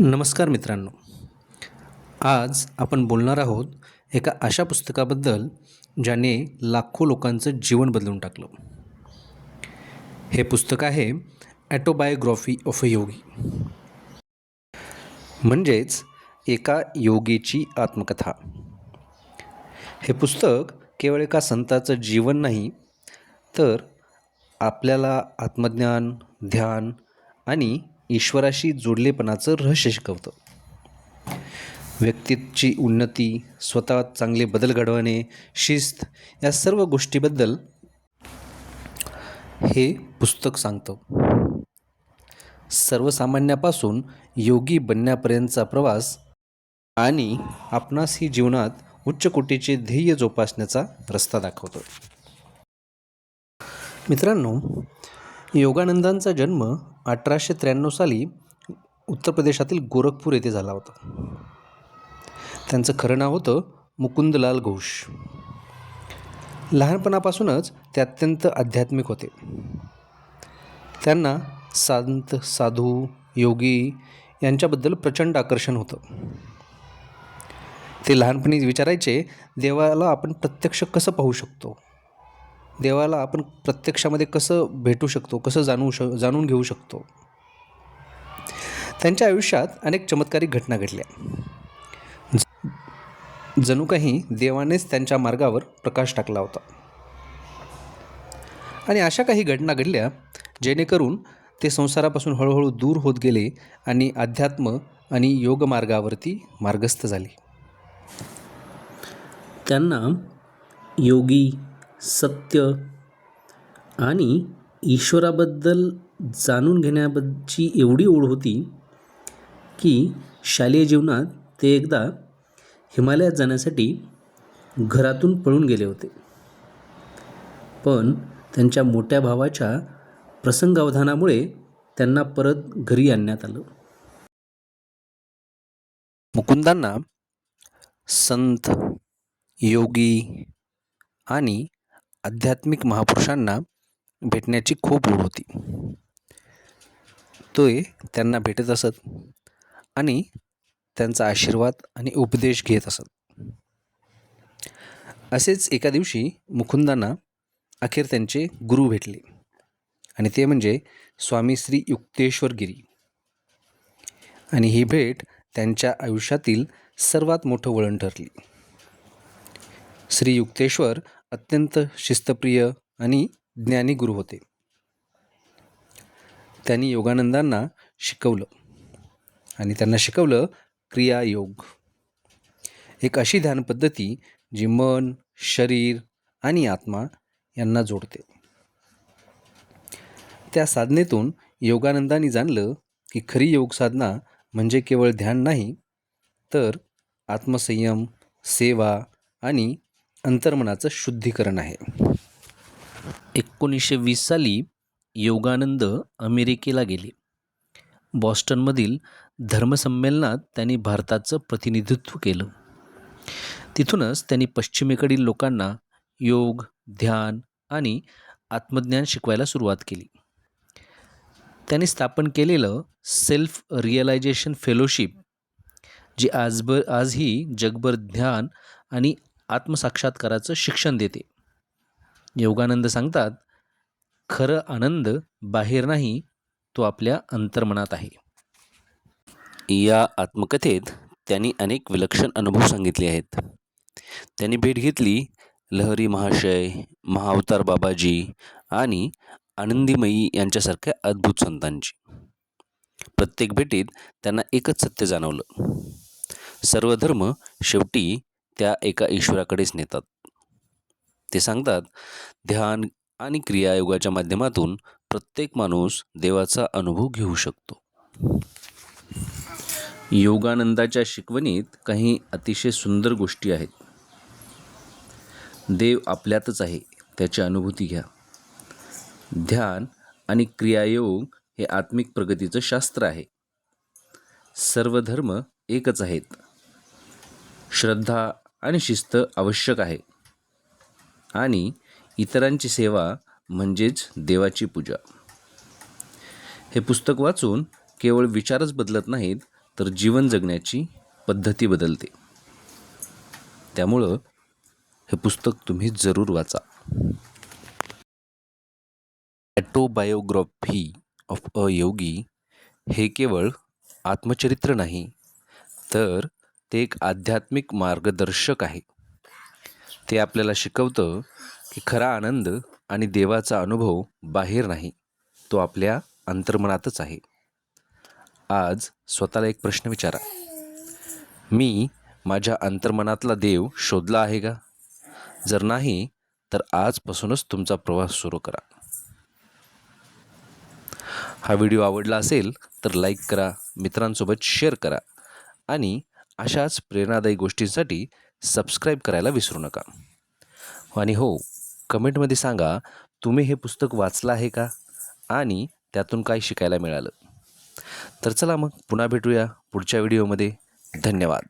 नमस्कार मित्रांनो. आज आपण बोलणार आहोत एका अशा पुस्तकाबद्दल ज्याने लाखो लोकांचं जीवन बदलून टाकलं. हे पुस्तक आहे ॲटोबायोग्राफी ऑफ अ योगी म्हणजेच एका योगीची आत्मकथा. हे पुस्तक केवळ एका संताचं जीवन नाही तर आपल्याला आत्मज्ञान ध्यान आणि ईश्वराशी जोडलेपणाचं रहस्य शिकवतं. व्यक्तीची उन्नती स्वतः चांगले बदल घडवणे शिस्त या सर्व गोष्टीबद्दल हे पुस्तक सांगतं. सर्वसामान्यापासून योगी बनण्यापर्यंतचा प्रवास आणि आपणास ही जीवनात उच्च कोटीचे ध्येय जोपासण्याचा रस्ता दाखवतो. मित्रांनो योगानंदांचा जन्म अठराशे त्र्याण्णव साली उत्तर प्रदेशातील गोरखपूर येथे झाला होता. त्यांचं खरं नाव होतं मुकुंदलाल घोष. लहानपणापासूनच ते अत्यंत आध्यात्मिक होते. त्यांना संत साधू योगी यांच्याबद्दल प्रचंड आकर्षण होतं. ते लहानपणी विचारायचे देवाला आपण प्रत्यक्ष कसं पाहू शकतो? देवाला आपण प्रत्यक्षामध्ये कसं भेटू शकतो कसं जाणू श जाणून घेऊ शकतो? त्यांच्या आयुष्यात अनेक चमत्कारिक घटना घडल्या. जणू काही देवानेच त्यांच्या मार्गावर प्रकाश टाकला होता. आणि अशा काही घटना घडल्या जेणेकरून ते संसारापासून हळूहळू दूर होत गेले आणि अध्यात्म आणि योग मार्गावरती मार्गस्थ झाले. त्यांना योगी सत्य आणि ईश्वराबद्दल जाणून घेण्याबद्दलची एवढी ओढ होती की शालेय जीवनात ते एकदा हिमालयात जाण्यासाठी घरातून पळून गेले होते. पण त्यांच्या मोठ्या भावाच्या प्रसंगावधानामुळे त्यांना परत घरी आणण्यात आलं. मुकुंदांना संत योगी आणि आध्यात्मिक महापुरुषांना भेटण्याची खूप ओढ होती. ते त्यांना भेटत असत आणि त्यांचा आशीर्वाद आणि उपदेश घेत असत. असेच एका दिवशी मुकुंदांना अखेर त्यांचे गुरु भेटले आणि ते म्हणजे स्वामी श्री युक्तेश्वर गिरी आणि ही भेट त्यांच्या आयुष्यातील सर्वात मोठं वळण ठरली. श्री युक्तेश्वर अत्यंत शिस्तप्रिय आणि ज्ञानी गुरु होते. त्यांनी योगानंदांना शिकवलं आणि त्यांना शिकवलं क्रियायोग. एक अशी ध्यान पद्धती जी मन शरीर आणि आत्मा यांना जोडते. त्या साधनेतून योगानंदांनी जाणलं की खरी योग साधना म्हणजे केवळ ध्यान नाही तर आत्मसंयम सेवा आणि अंतर्मनाचं शुद्धीकरण आहे. एकोणीसशे वीस साली योगानंद अमेरिकेला गेले. बॉस्टनमधील धर्मसंमेलनात त्यांनी भारताचं प्रतिनिधित्व केलं. तिथूनच त्यांनी पश्चिमेकडील लोकांना योग ध्यान आणि आत्मज्ञान शिकवायला सुरुवात केली. त्यांनी स्थापन केलेलं सेल्फ रिअलायझेशन फेलोशिप जी आजभर आजही जगभर ध्यान आणि आत्मसाक्षात्काराचं शिक्षण देते. योगानंद सांगतात खरं आनंद बाहेर नाही तो आपल्या अंतर्मनात आहे. या आत्मकथेत त्यांनी अनेक विलक्षण अनुभव सांगितले आहेत. त्यांनी भेट घेतली लहरी महाशय महाअवतार बाबाजी आणि आनंदीमयी यांच्यासारख्या अद्भुत संतांची. प्रत्येक भेटीत त्यांना एकच सत्य जाणवलं. सर्व धर्म शेवटी त्या एका ईश्वराकडेच नेतात. ते सांगतात ध्यान आणि क्रियायोगाच्या माध्यमातून प्रत्येक माणूस देवाचा अनुभव घेऊ शकतो. योगानंदाच्या शिकवणीत काही अतिशय सुंदर गोष्टी आहेत. देव आपल्यातच आहे त्याची अनुभूती घ्या. ध्यान आणि क्रियायोग हे आत्मिक प्रगतीचं शास्त्र आहे. सर्व धर्म एकच आहेत. श्रद्धा आणि शिस्त आवश्यक आहे. आणि इतरांची सेवा म्हणजेच देवाची पूजा. हे पुस्तक वाचून केवळ विचारच बदलत नाहीत तर जीवन जगण्याची पद्धती बदलते. त्यामुळं हे पुस्तक तुम्ही जरूर वाचा. ॲटोबायोग्राफी ऑफ अ योगी हे केवळ आत्मचरित्र नाही तर ते एक आध्यात्मिक मार्गदर्शक आहे. ते आपल्याला शिकवतं की खरा आनंद आणि देवाचा अनुभव बाहेर नाही तो आपल्या अंतर्मनातच आहे. आज स्वतःला एक प्रश्न विचारा. मी माझ्या अंतर्मनातला देव शोधला आहे का? जर नाही तर आजपासूनच तुमचा प्रवास सुरू करा. हा व्हिडिओ आवडला असेल तर लाईक करा मित्रांसोबत शेअर करा आणि अशाच प्रेरणादायी गोष्टींसाठी सबस्क्राईब करायला विसरू नका. आणि हो कमेंटमध्ये सांगा तुम्ही हे पुस्तक वाचलं आहे का? आणि त्यातून काय शिकायला मिळालं? तर चला मग पुन्हा भेटूया पुढच्या व्हिडिओमध्ये. धन्यवाद.